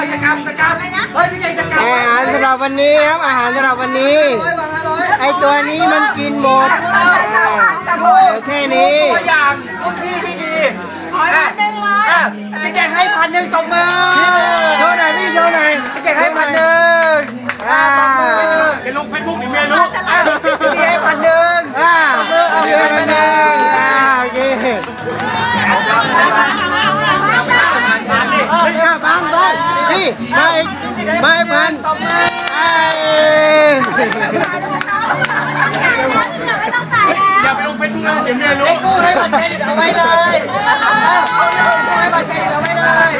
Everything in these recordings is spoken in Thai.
ฮ้ยจะกำจะกำอะไรนะเฮ้ยพี่เก่งจะกำอาหารสำหรับวันนี้ครับอาหารสำหรับวันนี้ร้อยบาทห้าร้อยไอตัวนี้มันกินหมดอ่าโอ้ยแค่นี้ตัวอย่างลูกพี่ที่ดีอะอะพี่เก่งให้พันหนึ่งตบมือ มาอีกมาอีกพันตบมือไอ้อย่าไปลงเฟซบุ๊กนะเดี๋ยวเมียรู้ไอ้กู้ให้บัตรเครดิตเอาไว้เลยอะกู้ให้บัตรเครดิตเอาไว้เลย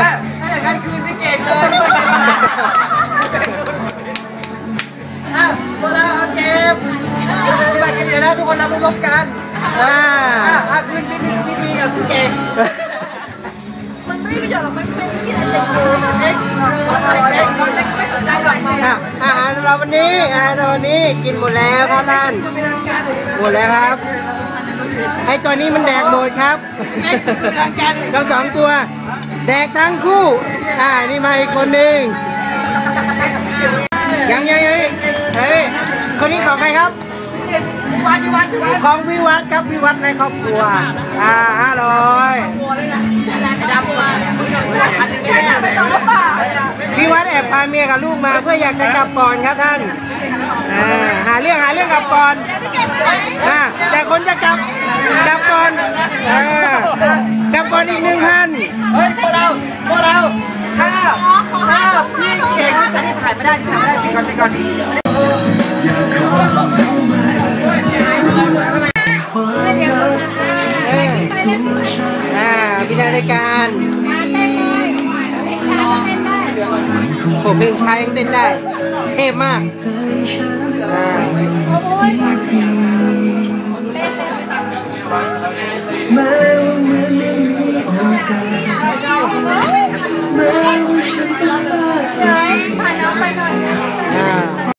อะถ้าอย่างนั้นคืนพี่เก่งเลยอะพวกเราเอาเก็บที่บัตรเครดิตนะทุกคนรับรวมกัน อ่าอะอะคืนพี่พี่พี่ทีกับพี่เก่ง อาหารสำหรับวันนี้อาหารสำหรับวันนี้กินหมดแล้วครับท่านหมดแล้วครับ ไอตัวนี้มันแดกหมดครับทั้งสองตัว แดกทั้งคู่ อ่านี่มาอีกคนหนึ่งยังยังยังเฮ้ยคนนี้ของใครครับวันพี่วันพี่วันของพี่วัดครับพี่วัดในครอบครัว อ่าห้าร้อยดำ พี่วัดแอบพาเมียกับลูกมาเพื่ออยากจะกลับก่อนครับท่านอ่าหาเรื่องหาเรื่องกลับก่อนพี่เก่งไหมอ่าแต่คนจะกลับกลับก่อนอ่ากลับก่อนอีกหนึ่งพันเฮ้ยพวกเราพวกเราถ้าถ้าพี่เก่งอันนี้ถ่ายไม่ได้พี่ถ่ายไม่ได้พี่ก่อนพี่ก่อนเอออ่าพินาในการ ผมเพลงชายยังเต้นได้ เทพมากอ่า